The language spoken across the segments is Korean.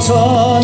손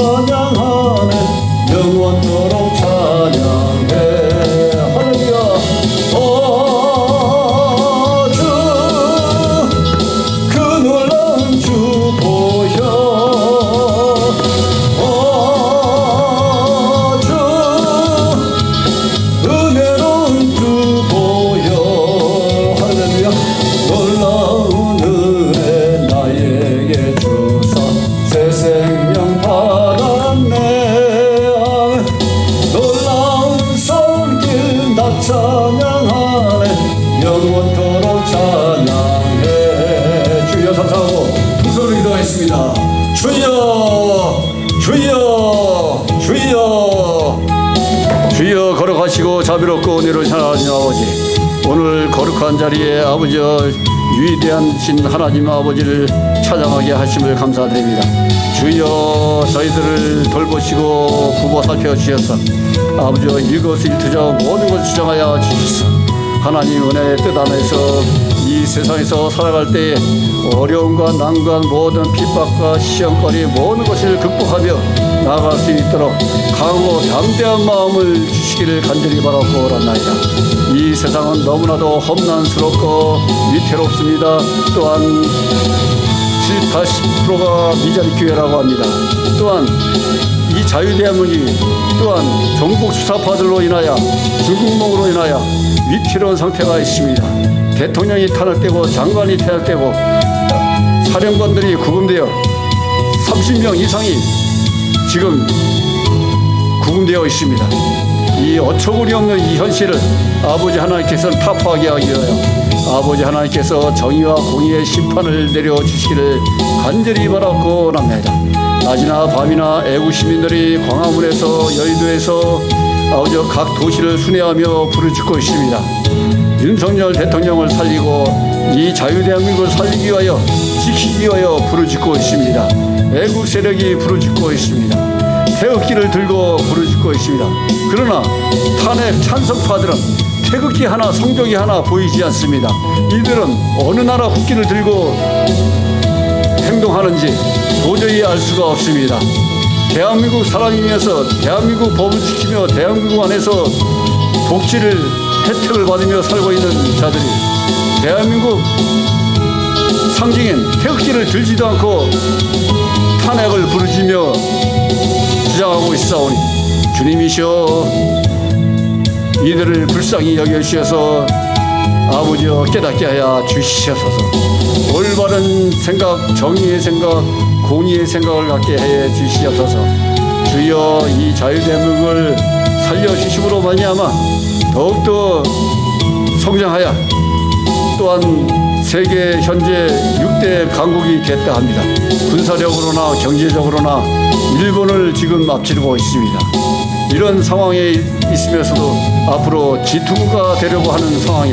나 주여 거룩하시고 자비롭고 은혜로우신 하나님 아버지 오늘 거룩한 자리에 아버지 위대한 신 하나님 아버지를 찬양하게 하심을 감사드립니다. 주여 저희들을 돌보시고 부모 살펴 주셔서 아버지 이것일투자 모든 것을 주장하여 주시소 하나님 은혜의 뜻 안에서 이 세상에서 살아갈 때 어려움과 난관 모든 핍박과 시험거리 모든 것을 극복하며 나아갈 수 있도록 강하고 담대한 마음을 주시기를 간절히 바라고 오란나이다. 이 세상은 너무나도 험난스럽고 위태롭습니다. 또한 7, 80%가 미자리 교회라고 합니다. 또한 이 자유대한민국이 또한 종북 수사파들로 인하여 중국몽으로 인하여 위태로운 상태가 있습니다. 대통령이 탄핵되고 장관이 탄핵되고 사령관들이 구금되어 30명 이상이 지금 구금되어 있습니다. 이 어처구니 없는 이 현실을 아버지 하나님께서는 타파하게 하기 위하여 아버지 하나님께서 정의와 공의의 심판을 내려주시기를 간절히 바라고 납니다. 낮이나 밤이나 애국 시민들이 광화문에서 여의도에서 아버지 각 도시를 순회하며 부르짖고 있습니다. 윤석열 대통령을 살리고 이 자유대한민국을 살리기 위하여 지키기 위하여 부르짖고 있습니다. 애국 세력이 부르짖고 있습니다. 태극기를 들고 부르짖고 있습니다. 그러나 탄핵 찬성파들은 태극기 하나 성적이 하나 보이지 않습니다. 이들은 어느 나라 국기를 들고 행동하는지 도저히 알 수가 없습니다. 대한민국 사람이면서 대한민국 법을 지키며 대한민국 안에서 복지를 혜택을 받으며 살고 있는 자들이 대한민국 상징인 태극기를 들지도 않고 탄핵을 부르짖며 주장하고 있사오니 주님이시여 이들을 불쌍히 여겨주셔서 아버지여 깨닫게 하여 주시옵소서. 올바른 생각 정의의 생각 공의의 생각을 갖게 해 주시옵소서. 주여 이 자유대한민국을 살려주심으로 말미암아 더욱더 성장하여 또한 세계 현재 6대 강국이 됐다 합니다. 군사력으로나 경제적으로나 일본을 지금 앞지르고 있습니다. 이런 상황에 있으면서도 앞으로 G2국가 되려고 하는 상황에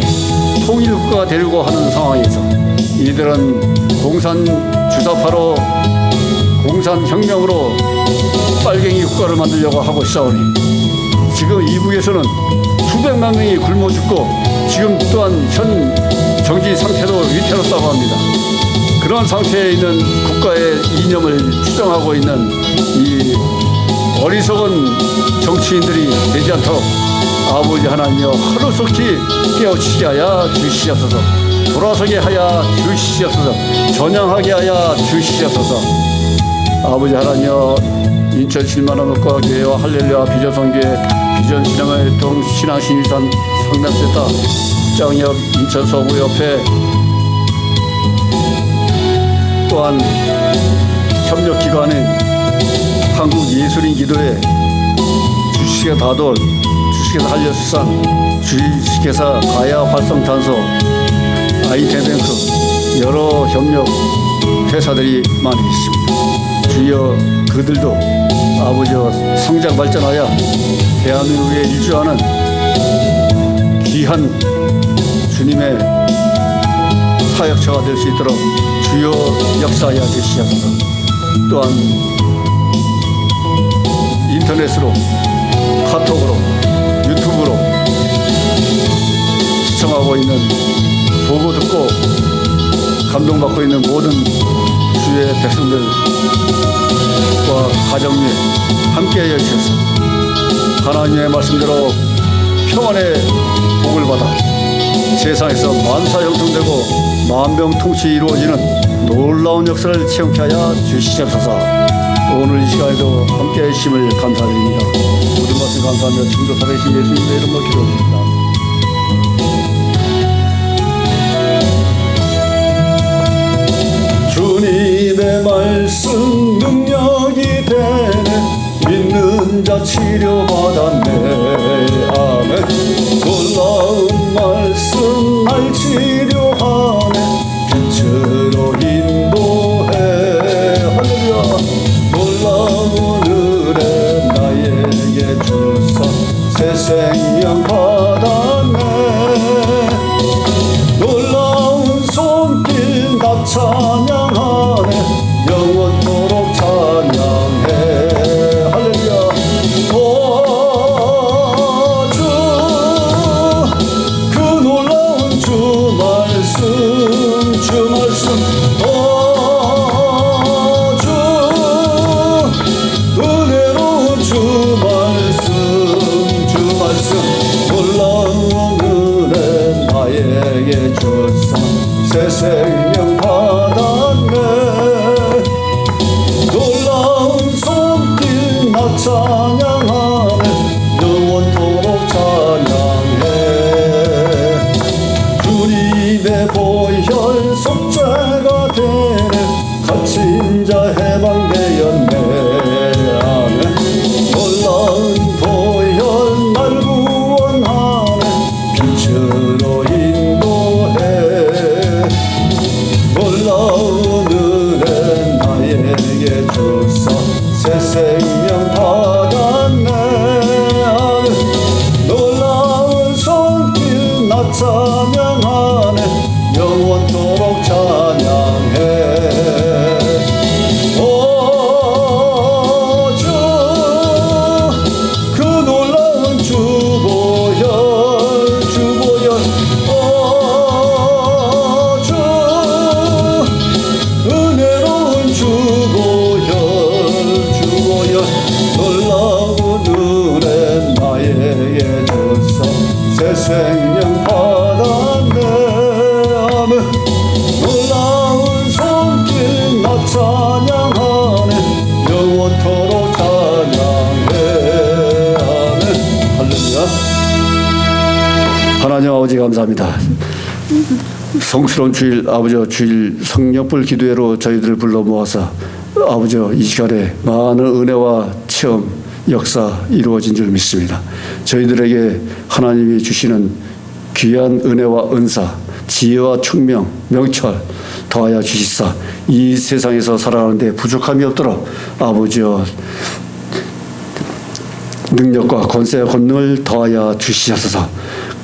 통일국가가 되려고 하는 상황에서 이들은 공산 주사파로 공산 혁명으로 빨갱이 국가를 만들려고 하고 있사오니 지금 이북에서는 수백만 명이 굶어 죽고 지금 또한 현 정치 상태도 위태롭다고 합니다. 그런 상태에 있는 국가의 이념을 추정하고 있는 이 어리석은 정치인들이 되지 않도록 아버지 하나님여 하루속히 깨우치게 하여 주시옵소서. 돌아서게 하여 주시옵소서. 전향하게 하여 주시옵소서. 아버지 하나님여 인천 7만원 목과 교회와 할렐루야. 비전성교회 비전신앙의 유통 신앙신위산 상담센터 국장역 인천 서구 옆에 또한 협력기관인 한국예술인 기도회 주식회 다돌 주식회사 한려수산 주식회사 가야 활성탄소 아이템뱅크 여러 협력 회사들이 많이 있습니다. 주여 그들도 아버지와 성장 발전하여 대한민국에 일주하는 귀한 주님의 사역처가 될 수 있도록 주여 역사하여 주시옵소서. 또한 인터넷으로 카톡으로 유튜브로 시청하고 있는 보고 듣고 감동받고 있는 모든 주의 백성들과 가정에 함께하여 주셔서 하나님의 말씀대로 평안의 복을 받아 세상에서 만사 형통되고 만병통치 이루어지는 놀라운 역사를 체험케 하여 주시옵소서. 오늘 이 시간에도 함께 해주심을 감사드립니다. 모든 말씀 감사하며 지금도 살아계신 예수님의 이름으로 기도드립니다 말씀 능력이 되네. 믿는 자 치료받았네. 아멘. 놀라운 말씀 날 치료하네. 빛으로 인도해. 할렐루야. 놀라운 은혜 나에게 주사. 새 생명 받 감사합니다 성스러운 주일 아버지 주일 성령불 기도회로 저희들을 불러 모아서 아버지 이 시간에 많은 은혜와 체험 역사 이루어진 줄 믿습니다. 저희들에게 하나님이 주시는 귀한 은혜와 은사 지혜와 총명 명철 더하여 주시사 이 세상에서 살아가는데 부족함이 없도록 아버지여 능력과 권세와 권능을 더하여 주시옵소서.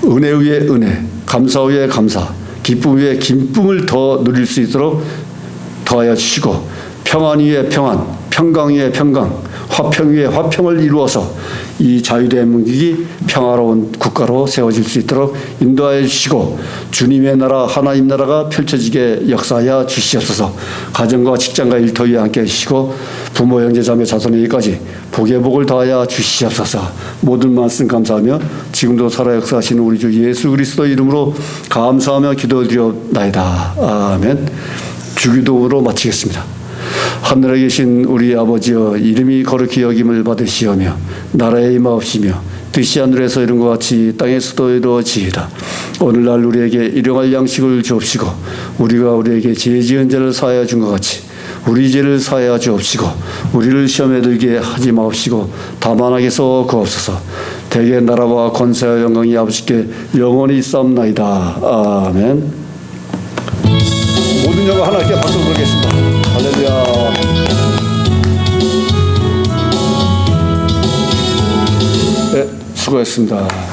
은혜 위에 은혜, 감사 위에 감사, 기쁨 위에 기쁨을 더 누릴 수 있도록 더하여 주시고 평안 위에 평안, 평강 위에 평강, 화평 위에 화평을 이루어서 이 자유대한민국이 평화로운 국가로 세워질 수 있도록 인도하여 주시고 주님의 나라 하나님 나라가 펼쳐지게 역사하여 주시옵소서. 가정과 직장과 일터 위에 함께 해주시고 부모 형제 자매 자손에게까지 복의 복을 더하여 주시옵소서 모든 말씀 감사하며 지금도 살아 역사하시는 우리 주 예수 그리스도 이름으로 감사하며 기도드리옵나이다 아멘 주기도로 마치겠습니다. 하늘에 계신 우리 아버지여 이름이 거룩히 여김을 받으시오며 나라의 임하옵시며 뜻이 하늘에서 이룬 것 같이 땅에서도 이루어지이다. 오늘날 우리에게 일용할 양식을 주옵시고 우리가 우리에게 죄 지은 죄를 사하여 준 것 같이 우리 죄를 사하여 주옵시고 우리를 시험에 들게 하지 마옵시고 다만 하게서 구옵소서 대개 나라와 권세와 영광이 아버지께 영원히 있사옵나이다. 아멘 모든 영광 하나님께 박수 부르겠습니다. 할렐루야. 네, 수고했습니다.